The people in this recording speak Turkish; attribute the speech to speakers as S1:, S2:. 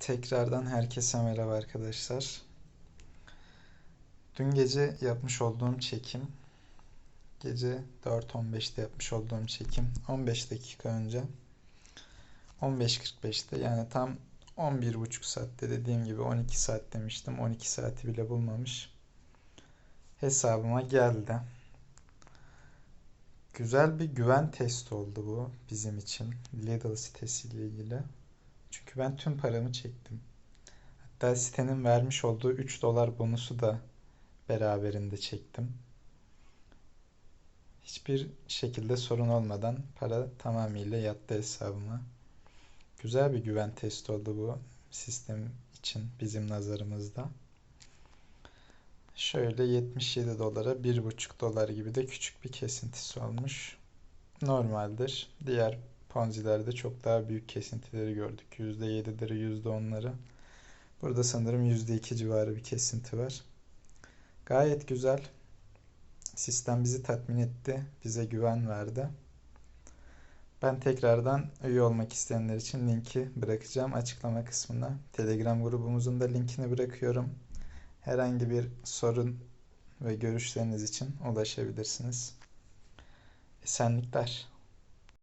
S1: Tekrardan herkese merhaba arkadaşlar. Dün gece yapmış olduğum çekim, gece 4.15'te yapmış olduğum çekim 15 dakika önce 15.45'te yani tam 11.5 saatte dediğim gibi 12 saat demiştim. 12 saati bile bulmamış. Hesabıma geldi. Güzel bir güven testi oldu bu bizim için Lidl sitesiyle ilgili. Çünkü ben tüm paramı çektim. Hatta sitenin vermiş olduğu 3 dolar bonusu da beraberinde çektim. Hiçbir şekilde sorun olmadan para tamamıyla yattı hesabıma. Güzel bir güven testi oldu bu sistem için bizim nazarımızda. Şöyle 77 dolara 1,5 dolar gibi de küçük bir kesintisi olmuş. Normaldir. Diğer Ponzi'lerde çok daha büyük kesintileri gördük. %7'leri, %10'ları. Burada sanırım %2 civarı bir kesinti var. Gayet güzel. Sistem bizi tatmin etti. Bize güven verdi. Ben tekrardan üye olmak isteyenler için linki bırakacağım açıklama kısmına. Telegram grubumuzun da linkini bırakıyorum. Herhangi bir sorun ve görüşleriniz için ulaşabilirsiniz. Esenlikler.